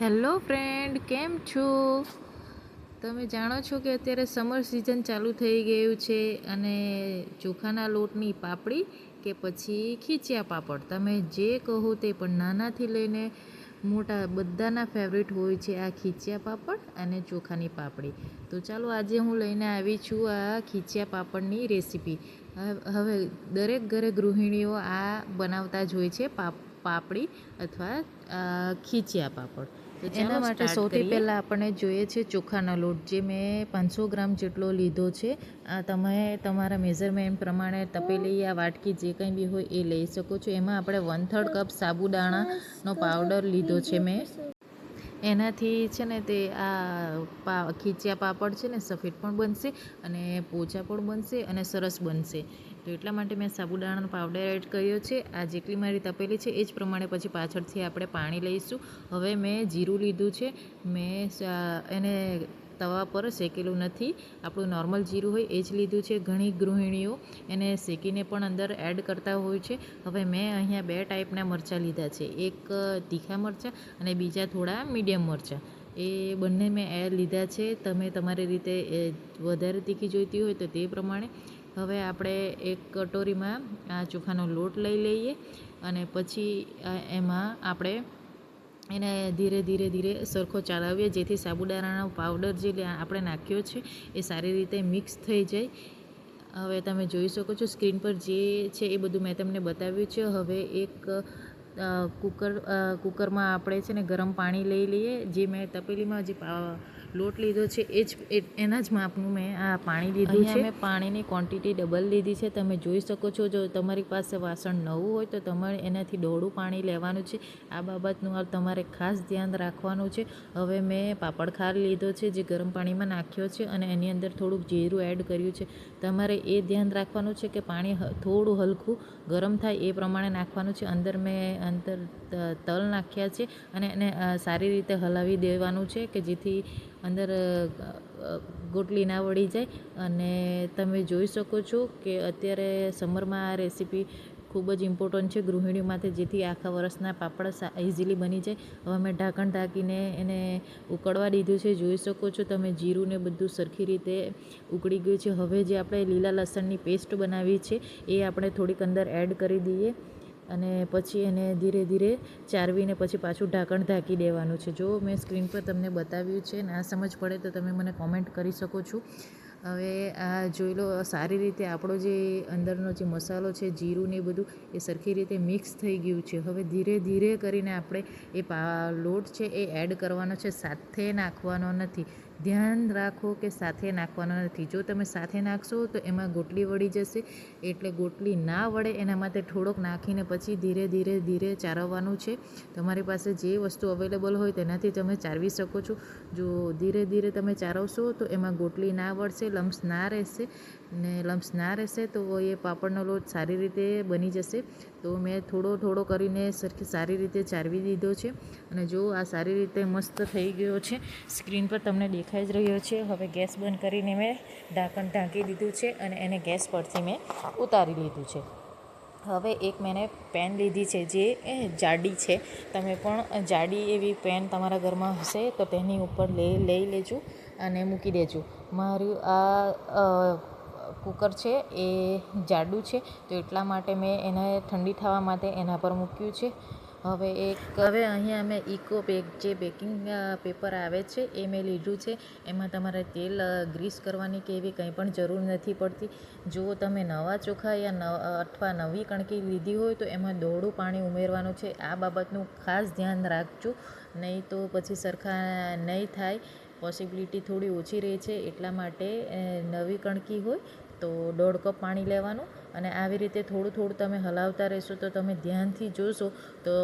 Hello friend, કેમ છો? તમે જાણો છો કે અત્યારે સમર સિઝન ચાલુ થઈ ગયું છે અને ચોખાના લોટની પાપડી કે પછી ખીચિયા પાપડ. તમે જે કહો તે પણ નાનાથી લઈને મોટા બધાના ફેવરિટ હોય છે આ ખીચિયા પાપડ અને ચોખાની પાપડી. તો ચાલો આજે હું લઈને આવી છું આ ખીચિયા પાપડની રેસીપી. હવે દરેક ઘરે ગૃહિણીઓ આ બનાવતા જ હોય છે પાપ, પાપડી અથવા ખીચિયા પાપડ. એના માટે સૌથી પહેલાં આપણને જોઈએ છે ચોખાનો લોટ. જે મેં પાંચસો ગ્રામ જેટલો લીધો છે આ તમે તમારા મેઝરમેન્ટ પ્રમાણે તપેલી યા વાટકી જે કંઈ બી હોય એ લઈ શકો છો. એમાં આપણે વન થર્ડ કપ સાબુદાણાનો પાવડર લીધો છે મેં. એનાથી છે ને તે આ પા ખીચિયા પાપડ છે ને સફેદ પણ બનશે અને પોચા પણ બનશે અને સરસ બનશે. તો એટલા માટે મેં સાબુદાણાનો પાવડર એડ કર્યો છે. આ જેટલી મારી તપેલી છે, એ જ પ્રમાણે પછી પાછળથી આપણે પાણી લઈશું. હવે મેં જીરું લીધું છે. મેં એને તવા પર શેકેલું નથી. આપણું નોર્મલ જીરું હોય એ જ લીધું છે. ઘણી ગૃહિણીઓ એને શેકીને પણ અંદર એડ કરતા હોય છે. હવે મેં અહીંયા બે ટાઈપના મરચાં લીધા છે. એક તીખા મરચાં અને બીજા થોડા મીડિયમ મરચાં. એ બંને મેં એડ લીધા છે. તમે તમારી રીતે વધારે તીખી જોઈતી હોય તો તે પ્રમાણે હવે આપણે એક કટોરીમાં આ ચોખાનો લોટ લઈ લઈએ અને પછી એમાં આપણે એને ધીરે ધીરે ધીરે સરખો ચલાવીએ જેથી સાબુદાણાનો પાવડર જે આપણે નાખ્યો છે, એ સારી રીતે મિક્સ થઈ જાય. હવે તમે જોઈ શકો છો સ્ક્રીન પર જે છે એ બધું મેં તમને બતાવ્યું છે. હવે એક કુકર કુકરમાં આપણે છે ને ગરમ પાણી લઈ લઈએ, જે મેં તપેલીમાં જે લોટ લીધો છે એ જ એના જ માપનું મેં આ પાણી લીધું છે. મેં પાણીની ક્વોન્ટિટી ડબલ લીધી છે. તમે જોઈ શકો છો જો તમારી પાસે વાસણ નવું હોય તો તમારે એનાથી દોડું પાણી લેવાનું છે. આ બાબતનું તમારે ખાસ ધ્યાન રાખવાનું છે. હવે મેં પાપડખાર લીધો છે જે ગરમ પાણીમાં નાખ્યો છે અને એની અંદર થોડુંક જીરું એડ કર્યું છે. તમારે એ ધ્યાન રાખવાનું છે કે પાણી થોડું હલકું ગરમ થાય એ પ્રમાણે નાખવાનું છે. અંદર મેં અંદર તલ નાખ્યા છે અને એને સારી રીતે હલાવી દેવાનું છે કે જેથી અંદર ગોટલી ના વળી જાય. અને તમે જોઈ શકો છો કે અત્યારે સમરમાં આ રેસીપી ખૂબ જ ઇમ્પોર્ટન્ટ છે ગૃહિણીઓ માટે, જેથી આખા વર્ષના પાપડ ઇઝીલી બની જાય. હવે મેં ઢાંકણ ઢાંકીને એને ઉકળવા દીધું છે. જોઈ શકો છો તમે જીરું ને બધું સરખી રીતે ઉકળી ગયું છે. હવે જે આપણે લીલા લસણની પેસ્ટ બનાવી છે, એ આપણે થોડીક અંદર એડ કરી દઈએ. અને પછી એને ધીરે ધીરે ચારવીને પછી પાછું ઢાંકણ ઢાંકી દેવાનું છે. જો મેં સ્ક્રીન પર તમને બતાવ્યું છે ના સમજ પડે તો તમે મને કોમેન્ટ કરી શકો છો. હવે આ જોઈ લો, સારી રીતે આપણો જે અંદરનો જે મસાલો છે, જીરું ને એ બધું એ સરખી રીતે મિક્સ થઈ ગયું છે. હવે ધીરે ધીરે કરીને આપણે એ લોટ છે એ એડ કરવાનો છે. સાથે નાખવાનો નથી. ધ્યાન રાખો કે સાથે નાખવાના નથી. જો તમે સાથે નાખશો તો એમાં ગોટલી વળી જશે. એટલે ગોટલી ના વળે એના માટે થોડોક નાખીને પછી ધીરે ધીરે ધીરે ચારવવાનું છે. તમારી પાસે જે વસ્તુ અવેલેબલ હોય તેનાથી તમે ચારવી શકો છો. જો ધીરે ધીરે તમે ચારવશો તો એમાં ગોટલી ના વળશે, લમ્સ ના રહેશે ને લમ્સ ના રહેશે તો એ પાપડનો લોટ સારી રીતે બની જશે. તો મેં થોડો થોડો કરીને સરખી સારી રીતે ચારવી દીધો છે. અને જો આ સારી રીતે મસ્ત થઈ ગયો છે, સ્ક્રીન પર તમને દેખાઈ જ રહ્યો છે. હવે ગેસ બંધ કરીને મેં ઢાંકણ ઢાંકી દીધું છે અને એને ગેસ પરથી મેં ઉતારી લીધું છે. હવે એક મેં પેન લીધી છે, જે જાડી છે. તમે પણ જાડી એવી પેન તમારા ઘરમાં હશે તો તેની ઉપર લઈ લેજો અને મૂકી દેજો. મારું આ કુકર છે, એ જાડું છે. તો એટલા માટે મેં એને ઠંડી થવા માટે એના પર મૂક્યું છે. હવે એક હવે અહીંયા મેં ઇકો બેક જે બેકિંગ પેપર આવે છે, એ મેં લીધું છે. એમાં તમારે તેલ ગ્રીસ કરવાની કે એવી કંઈ પણ જરૂર નથી પડતી. જો તમે નવા ચોખા યા અથવા નવી કણકી લીધી હોય તો એમાં દોડું પાણી ઉમેરવાનું છે. આ બાબતનું ખાસ ધ્યાન રાખજો. નહીં તો પછી સરખા નહીં થાય. પોસિબિલિટી થોડી ઓછી રહે છે. એટલા માટે નવી કણકી હોય તો દોઢ કપ પાણી લેવાનું અને આવી રીતે થોડું થોડું તમે હલાવતા રહેશો તો તમે ધ્યાનથી જોશો તો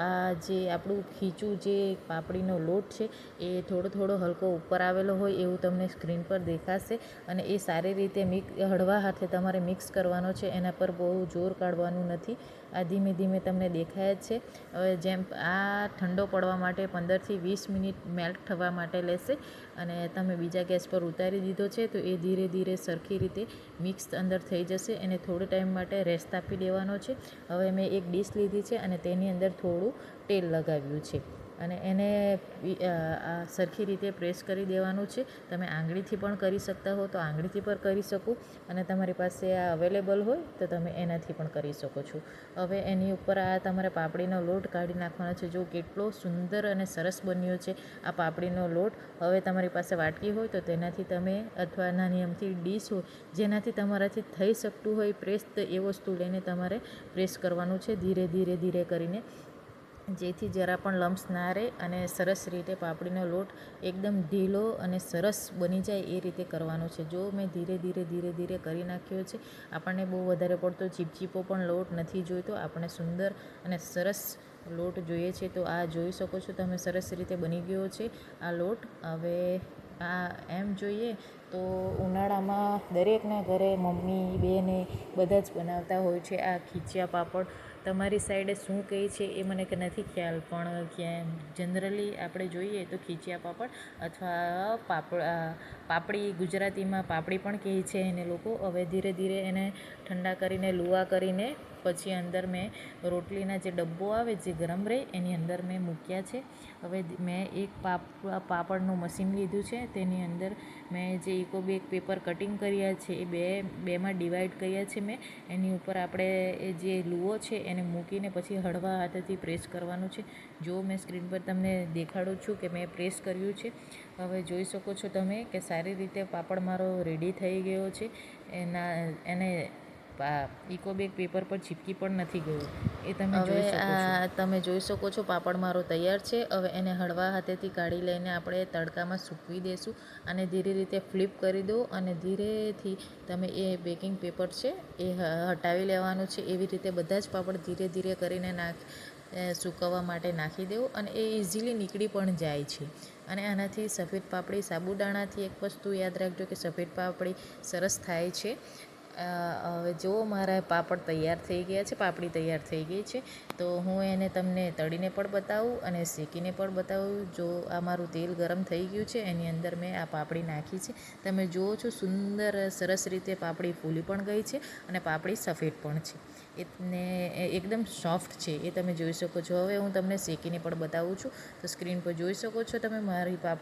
આ જે આપણું ખીચું જે પાપડીનો લોટ છે એ થોડો થોડો હલકો ઉપર આવેલો હોય એવું તમને સ્ક્રીન પર દેખાશે અને એ સારી રીતે મિક્સ હળવા હાથે તમારે મિક્સ કરવાનો છે એના પર બહુ જોર કાઢવાનું નથી આ ધીમે ધીમે તમને દેખાય જ છે. હવે જેમ આ ઠંડો પડવા માટે પંદરથી વીસ મિનિટ મેલ્ટ થવા માટે લેશે અને તમે બીજા ગેસ પર ઉતારી દીધો છે તો એ ધીરે ધીરે સરખી રીતે મિક્સ અંદર થઈ જશે એને થોડો ટાઈમ માટે રેસ્ટ આપી દેવાનો છે. હવે મેં એક ડીશ લીધી છે અને તેની અંદર થોડું તેલ લગાવ્યું છે. અને એને સરખી રીતે પ્રેસ કરી દેવાનું છે. તમે આંગળીથી પણ કરી શકતા હો તો આંગળીથી પણ કરી શકો. અને તમારી પાસે આ અવેલેબલ હોય તો તમે એનાથી પણ કરી શકો છો. હવે એની ઉપર આ તમારે પાપડીનો લોટ કાઢી નાખવાનો છે. જો કેટલો સુંદર અને સરસ બન્યો છે આ પાપડીનો લોટ. હવે તમારી પાસે વાટકી હોય તો તેનાથી તમે અથવા નાની અમથી ડીશ હોય, જેનાથી તમારાથી થઈ શકતું હોય પ્રેસ તો એ વસ્તુ લઈને તમારે પ્રેસ કરવાનું છે ધીરે ધીરે ધીરે કરીને. જેથી જરા પણ લમ્સ ના રહે અને સરસ રીતે પાપડીનો લોટ એકદમ ઢીલો અને સરસ બની જાય એ રીતે કરવાનો છે. જો મેં ધીરે ધીરે ધીરે ધીરે કરી નાખ્યો છે, આપણને બહુ વધારે પડતો ચીપચીપો પણ લોટ નથી જોઈતો. આપણે સુંદર અને સરસ લોટ જોઈએ છે તો આ જોઈ શકો છો. તમે સરસ રીતે બની ગયો છે આ લોટ. હવે આ એમ જોઈએ તો ઉનાળામાં દરેકના ઘરે મમ્મી, બેને બધા જ બનાવતા હોય છે આ ખીચિયા પાપડ. તમારી સાઈડે શું કહે છે એ મને કે નથી ખ્યાલ, પણ ક્યાં જનરલી આપણે જોઈએ તો ખીચિયા પાપડ અથવા પાપડ પાપડી ગુજરાતીમાં પાપડી પણ કહે છે એને લોકો. હવે ધીરે ધીરે એને ઠંડા કરીને, લુવા કરીને પછી અંદર મેં રોટલીના જે ડબ્બો આવે જે ગરમ રહે એની અંદર મેં મૂક્યા છે. હવે મેં એક પાપ, પાપડનું મશીન લીધું છે, તેની અંદર મેં જે ઇકોબેગ પેપર કટિંગ કર્યા છે, એ બે, બેમાં ડિવાઈડ કર્યા છે મેં. એની ઉપર આપણે એ જે લુઓ છે, એને મૂકીને પછી હળવા હાથેથી પ્રેસ કરવાનું છે. જો મેં સ્ક્રીન પર તમને દેખાડું છું કે મેં પ્રેસ કર્યું છે. હવે જોઈ શકો છો તમે કે સારી રીતે પાપડ મારો રેડી થઈ ગયો છે. એના, એને ઇકોબેગ પેપર પર ચીપકી પણ નથી ગયું. એ તમે હવે આ તમે જોઈ શકો છો પાપડ મારો તૈયાર છે. હવે એને હળવા હાથેથી કાઢી લઈને આપણે તડકામાં સૂકવી દઈશું અને ધીરે રીતે ફ્લિપ કરી દો અને ધીરેથી તમે એ બેકિંગ પેપર છે એ હટાવી લેવાનું છે. એવી રીતે બધા જ પાપડ ધીરે ધીરે કરીને નાખ સૂકવવા માટે નાખી દેવું અને એ ઇઝીલી નીકળી પણ જાય છે. અને આનાથી સફેદ પાપડી સાબુદાણાથી એક વસ્તુ યાદ રાખજો કે સફેદ પાપડી સરસ થાય છે. હવે જો મારા પાપડ તૈયાર થઈ ગયા છે, પાપડી તૈયાર થઈ ગઈ છે. તો હું એને તમને તળીને પણ બતાવું અને શેકીને પણ બતાવું. જો આ મારું તેલ ગરમ થઈ ગયું છે, એની અંદર મેં આ પાપડી નાખી છે. તમે જુઓ છો સુંદર, સરસ રીતે પાપડી ફૂલી પણ ગઈ છે અને પાપડી સફેદ પણ છે. એને એકદમ સોફ્ટ છે, એ તમે જોઈ શકો છો. હવે હું તમને શેકીને પણ બતાવું છું. તો સ્ક્રીન પર જોઈ શકો છો તમે મારી પાપડી